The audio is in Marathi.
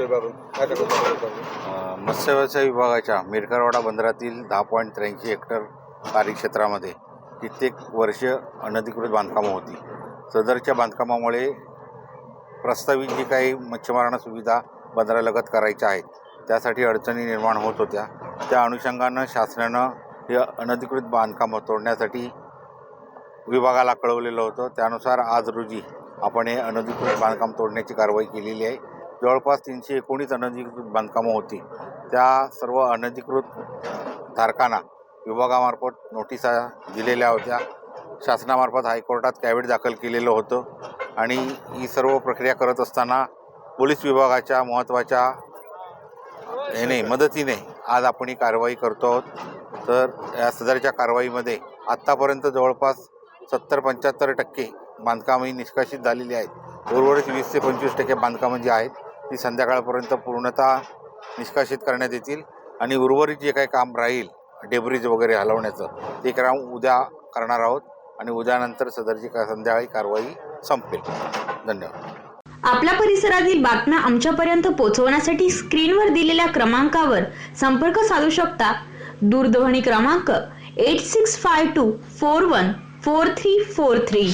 मत्स्य विभाग. काय करतात मत्स्यव्यवसाय विभागाच्या मिरकरवाडा बंदरातील दहा पॉईंट त्र्याऐंशी हेक्टर कार्यक्षेत्रामध्ये कित्येक वर्ष अनधिकृत बांधकामं होती. सदरच्या बांधकामामुळे प्रस्तावित जी काही मच्छीमारांना सुविधा बंदरालगत करायच्या आहेत त्यासाठी अडचणी निर्माण होत होत्या. त्या अनुषंगानं शासनानं हे अनधिकृत बांधकामं तोडण्यासाठी विभागाला कळवलेलं होतं. त्यानुसार आज रोजी आपण हे अनधिकृत बांधकाम तोडण्याची कारवाई केलेली आहे. जवळपास तीनशे एकोणीस अनधिकृत बांधकामं होती. त्या सर्व अनधिकृत धारकांना विभागामार्फत नोटिसा दिलेल्या होत्या. शासनामार्फत हायकोर्टात कॅविट दाखल केलेलं होतं आणि ही सर्व प्रक्रिया करत असताना पोलीस विभागाच्या महत्त्वाच्या याने मदतीने आज आपण ही कारवाई करतो आहोत. तर या सदरच्या कारवाईमध्ये आत्तापर्यंत जवळपास सत्तर पंच्याहत्तर टक्के बांधकामं ही निष्कासित झालेली आहेत. उर्वरित वीस ते पंचवीस टक्के बांधकामं जी आहेत ती संध्याकाळपर्यंत पूर्णतः निष्कासित करण्यात येतील आणि उर्वरित जे काही काम राहील डेब्रिज वगैरे हलवण्याचं ते काम उद्या करणार आहोत आणि उद्यानंतर सदरची का संध्याकाळी कारवाई संपेल. धन्यवाद. आपल्या परिसरातील बातम्या आमच्यापर्यंत पोहोचवण्यासाठी स्क्रीनवर दिलेल्या क्रमांकावर संपर्क साधू शकता. दूरध्वनी क्रमांक eight six five two four one four three four three